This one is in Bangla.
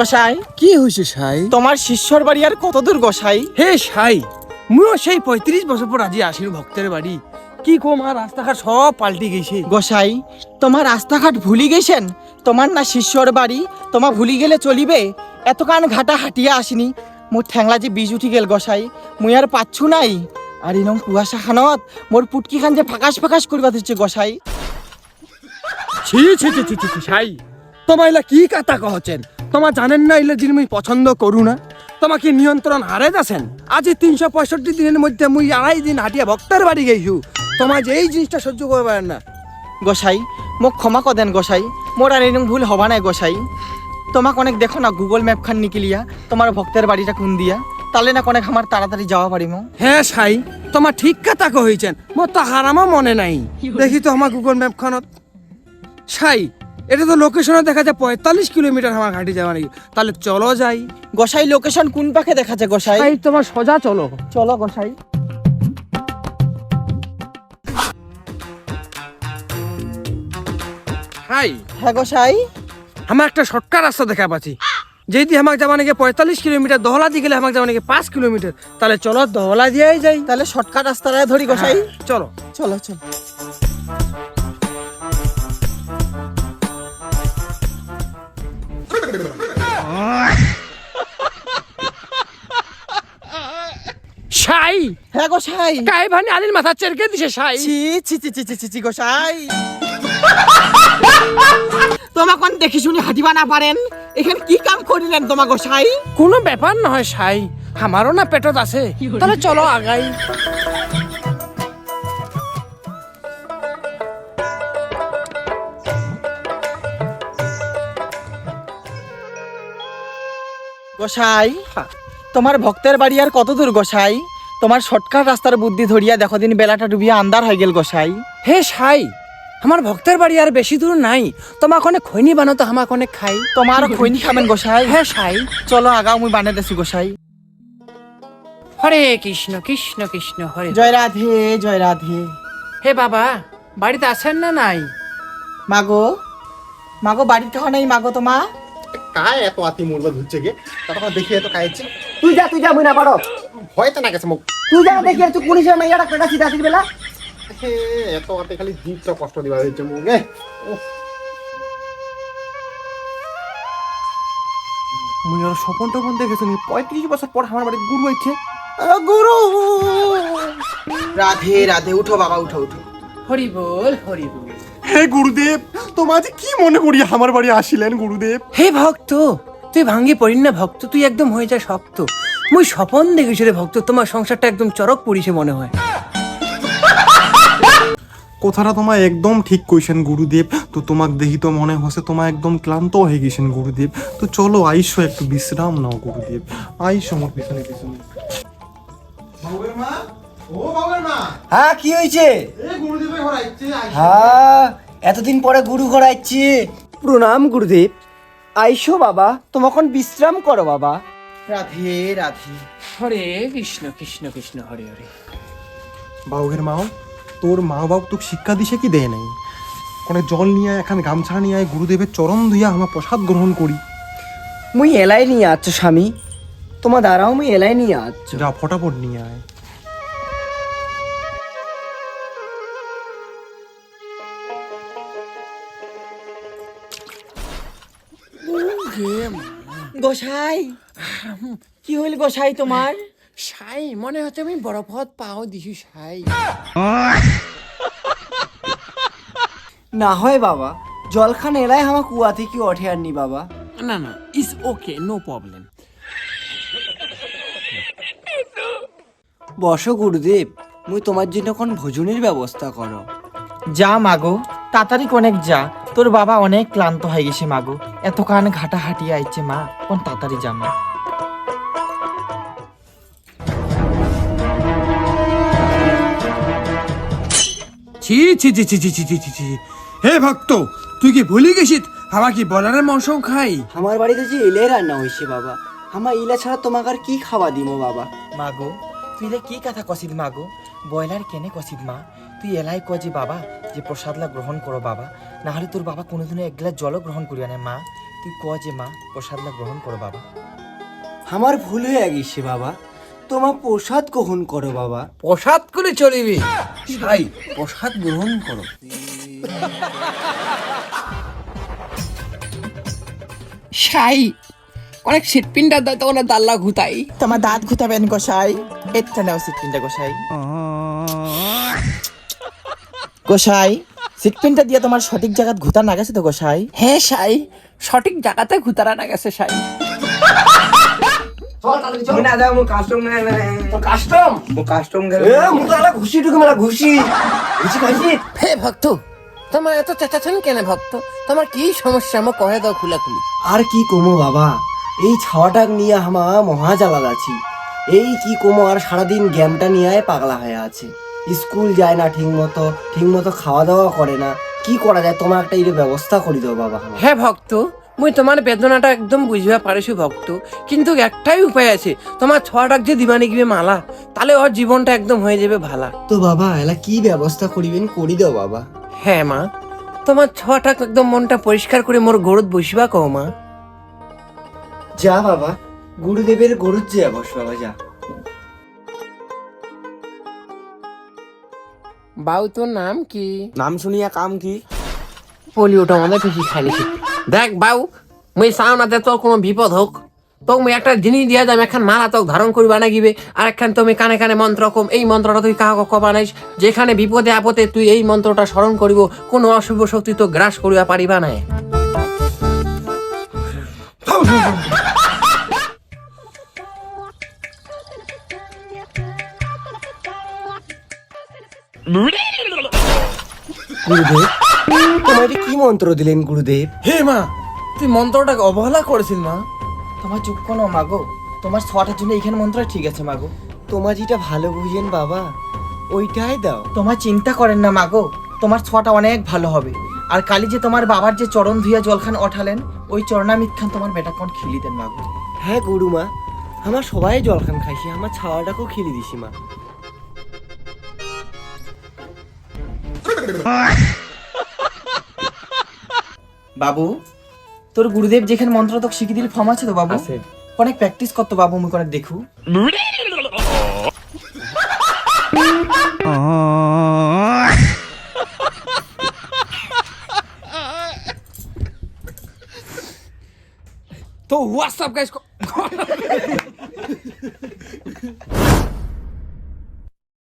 গোসাই। কি হয়েছে সাই? তোমার শিষ্যর বাড়ি আর কত দূর গোসাই? হে সাই মুও সেই পঁয়ত্রিশ বছর পর আজি আসিল ভক্তের বাড়ি। কি কম আর রাস্তাঘাট সব পাল্টি গেছে গোসাই তোমার রাস্তাঘাট ভুলি গেছেন তোমার না শিষ্যর বাড়ি তোমার ভুলি গেলে চলিবে? এতকান ঘাটা হাঁটিয়া আসিনি। মোর ঠ্যাংলা যে বীজ উঠি গেল গোসাই মুই আর পাচ্ছু নাই। আর ইনম কুয়াশা খানত মোর পুটকি খান যে ফাঁকাশ ফাঁকাশ করিবা দিচ্ছে গোসাই। ছি ছি ছি ছি ছি সাই তোমার এলা কি কথা কহছেন তোমার জানেন না এলা জিনিস মুই পছন্দ করু না? তোমাকে নিয়ন্ত্রণ হারে আছেন আজি তিনশো পঁয়ষট্টি দিনের মধ্যে মুই আড়াই দিন হাঁটিয়া ভক্তের বাড়ি গেছু তোমার যে এই জিনিসটা সহ্য করতে পারেন না। গোসাই মোক ক্ষমা কদেন গোসাই। মোর আর এরকম ভুল হবা নাই গোসাই। তোমাক অনেক দেখো না গুগল ম্যাপ খান নিকিলিয়া তোমার ভক্তের বাড়িটা কোন দিয়া। তাহলে না অনেক আমার তাড়াতাড়ি যাওয়া পারিম। হ্যাঁ সাই তোমার ঠিক কথা কহিছেন। মোর তো হারামও মনে নাই। দেখি তো আমার গুগল ম্যাপ খানত। সাই এটা তো লোকেশনে দেখা যায় পঁয়তাল্লিশ কিলোমিটার আমার ঘাটি যাওয়া নাকি তাহলে চলো যাই। গোসাই লোকেশন কোন পাখে দেখাচ্ছে গোসাই? সাই তোমার সোজা চলো। চলো গোসাই। সাই হ্যাঁ গোসাই। আমার একটা শর্টকাট রাস্তা দেখা পাচ্ছি। যেদি আমাকে যাওয়া নাকি পঁয়তাল্লিশ কিলোমিটার দহলা দিয়ে গেলে আমাকে যাওয়া নাকি পাঁচ কিলোমিটার তাহলে চলো দহলা দিয়েই যাই। তাহলে শর্টকাট রাস্তাটা ধরি গোসাই। হ্যাঁ, চলো। চলো চলো। সাই। হ্যাঁ গোসাই কাই ভানি আলির মাথা চেরকে দিছে সাই। ছি ছি ছি ছি ছি ছি ছি গোসাই তোমা কোন দেখি শুনি হাঁটিবা না পারেন? এখানে কি কাম করিলেন তোমা গোসাই কোনো ব্যাপার নহয় সাই। আমারও না পেটত আছে। তাহলে চলো আগাই। গোসাই তোমার ভক্তের বাড়ি আর কত দূর গোসাই? তোমার শর্টকাট রাস্তার বুদ্ধি ধরিয়া দেখো দিন বেলাটা ডুবিয়া আন্দার হয়ে গেল গোসাই। হে সাই আমার ভক্তের বাড়ি আর বেশি দূর নাই। তোমাক অনেক খৈনি বানাতো আমাক অনেক খাই। তোমার খৈনি খাবেন গোসাই? হ্যাঁ সাই। চলো আগাও মুই বানিয়ে দেছি গোসাই। হরে কৃষ্ণ কৃষ্ণ কৃষ্ণ হরে জয় রাধে জয় রাধে। হে বাবা বাড়িতে আছেন না নাই? মাগো মাগো বাড়িতে হয় নাই মাগো তোমা? काय এত আতি মূল্য ধুচ্ছে গে? তারপর দেখি এত খাইছে। তুই যা তুই যা মুই না পারো। হয়তো না গেছে মুখ তুই যা দেখি তুই পুলিশের মাইয়াটা পেটা সিধা বেলা। এত আতে খালি কষ্ট দিবা হয়েছে মুখে মুই আর স্বপন টপন দেখেছি পঁয়ত্রিশ বছর পর আমার বাড়ি গুরু হয়েছে গুরু! রাধে রাধে উঠো বাবা উঠো উঠো। হরি বল হরি বল। হে গুরুদেব তোমার কি মনে করি আমার বাড়ি আসিলেন গুরুদেব। হে ভক্ত তুই ভাঙ্গি পড়িন না ভক্ত তুই একদম হয়ে যা শক্ত। মুই স্বপন দেখেছি রে ভক্ত তোমার সংসারটা একদম চরক পড়িছে মনে হয়। কথাটা তোমার একদম ঠিক কইছেন গুরুদেব তো তোমাক দেখি তো মনে হচ্ছে তোমার একদম ক্লান্ত হয়ে গেছেন গুরুদেব। তো চলো আইসো একটু বিশ্রাম নাও গুরুদেব। আইসো আমার পিছনে পিছনে। মা? ও মা! হ্যাঁ কি হয়েছে। হ্যাঁ এতদিন পরে গুরু ঘর আইছি। প্রণাম গুরুদেব। আইসো বাবা তোমাখন বিশ্রাম করো বাবা। রাধে রাধে। হরে কৃষ্ণ কৃষ্ণ কৃষ্ণ হরে হরে। বাবুঘের মাও তোর মা বাবু তোকে শিক্ষা দিছে কি দেয় নাই? কোনো জল নিয়ে আয়, এখানে গামছা নিয়ে আয় গুরুদেবের চরণ ধুইয়া আমার প্রসাদ গ্রহণ করি। মুই এলাই নিয়ে আছো স্বামী। তোমার দ্বারাও মুই এলাই নিয়ে আছো যা ফটাফট নিয়ে আয়। গোসাই কি হইল গোসাই তোমার? সাই মনে হচ্ছে আমি বরফত পাও দিছি সাই। না হয় বাবা জলখান এলাই আমার কুয়া থেকে ওঠে আর নি বাবা। না না ইস ওকে নো প্রবলেম বসো গুরুদেব মুই তোমার জন্য কোন ভোজনের ব্যবস্থা করো। যা মাগো তাড়াতাড়ি অনেক যা। তোর বাবা অনেক ক্লান্ত হয়ে গেছে মাগো এত কান ঘাটা হাঁটিয়ে আইছে মা কোন তাড়াতাড়ি যা মা ছি ছি ছি ছি ছি ছি ছি ছি ছি। হে ভক্ত তুই কি ভুলে গেছিস? আমার কি বলারের মাংস খাই? আমার বাড়িতে যে ইলে রান্না হয়েছে বাবা। আমার ইলা ছাড়া তোমাকে আর কি খাওয়া দিমো বাবা? মাগো তুই রে কি কথা কছিস মাগো বয়লার কেনে কছিস মা? তুই এলাই কজি বাবা যে প্রসাদলা গ্রহণ করো বাবা। না হলে তোর বাবা কোনোদিনও এক গ্লাস জলও গ্রহণ করিয়া না মা। তুই ক যে মা প্রসাদটা গ্রহণ করো বাবা। আমার ভুল হয়ে গেছে বাবা। তোমার প্রসাদ গ্রহণ করো বাবা। প্রসাদ করে চলিবি? সাই প্রসাদ গ্রহণ করো। সাই অনেক সিটপিনটা দাও তখন দাল্লা ঘুতাই। তোমার দাঁত ঘুতাবেন গোসাই এটা নেও সিটপিনটা গোসাই গোসাই সিটপিনটা দিয়ে তোমার সঠিক জায়গাত ঘুতা না গেছে তো গোসাই হ্যাঁ সাই সঠিক জায়গাতে ঘুতারা না গেছে সাই ভক্ত তোমার এত চেঁচাছেন কেন ভক্ত? তোমার কি সমস্যা? আমার কহে দাও খুলা আর কি কমো বাবা? এই ছাওয়াটাক নিয়ে আমা মহা আছি এই কি কমো আর সারাদিন গেমটা নিয়ে পাগলা হয়ে আছে? স্কুল যায় না ঠিক মতো ঠিক মতো খাওয়া দাওয়া করে না। কি করা যায়? তোমার একটা এর ব্যবস্থা করে দাও বাবা হ্যাঁ ভক্ত। মুই তোমার বেদনাটা একদম বুঝবা পারিছো ভক্ত। কিন্তু একটাই উপায় আছে। তোমার ছটাক যে দিবানি গিয়ে মালা তাহলে ওর জীবনটা একদম হয়ে যাবে ভালা। তো বাবা এলা কি ব্যবস্থা করিবেন? করি দাও বাবা। হ্যাঁ মা। তোমার ছটাক একদম মনটা পরিষ্কার করে মোর গরুত বসিবা কও মা। যা বাবা। গুরুদেবের গরুর যে বাবা বাউ তোর নাম কি? নাম শুনিয়া কাম কি? পোলিওটা আমাদের বেশি খাইছি দেখ বাউ মুই চাও না তোর কোনো বিপদ হোক। তো মুই একটা জিনিস দিয়া যাম একখান মালা তোক ধারণ করিবা না গিবে আর একখান তুমি কানে কানে মন্ত্র কম। এই মন্ত্রটা তুই কাহক কবা নাইস? যেখানে বিপদে আপদে তুই এই মন্ত্রটা স্মরণ করিব কোনো অশুভ শক্তি তো গ্রাস করিবা পারিবা না গুরুদেব তোমার কি মন্ত্র দিলেন গুরুদেব? হে মা তুই মন্ত্রটাকে অবহেলা করেছিল মা। তোমার চুপ কোনো মাগো তোমার ছটার জন্য এইখানে মন্ত্র ঠিক আছে মাগো তোমার যেটা ভালো বুঝেন বাবা ওইটাই দাও। তোমার চিন্তা করেন না মাগো তোমার ছোঁয়াটা অনেক ভালো হবে। আর কালি যে তোমার বাবার যে চরণ ধুইয়া জলখান ওঠালেন ওই চরণামিতখান তোমার বেটা কোন খিলি দেন মাগো হ্যাঁ গরুমা আমার সবাই জলখান খাইছি আমার ছাওয়াটাকেও খেলে দিছি মা। বাবু তোর গুরুদেব যেখানে মন্ত্র তোকে শিখিয়ে দিল ফর্ম আছে তো বাবু? অনেক প্র্যাকটিস করতো বাবু মুখ অনেক দেখু। তো হোয়াটসঅ্যাপ গাইস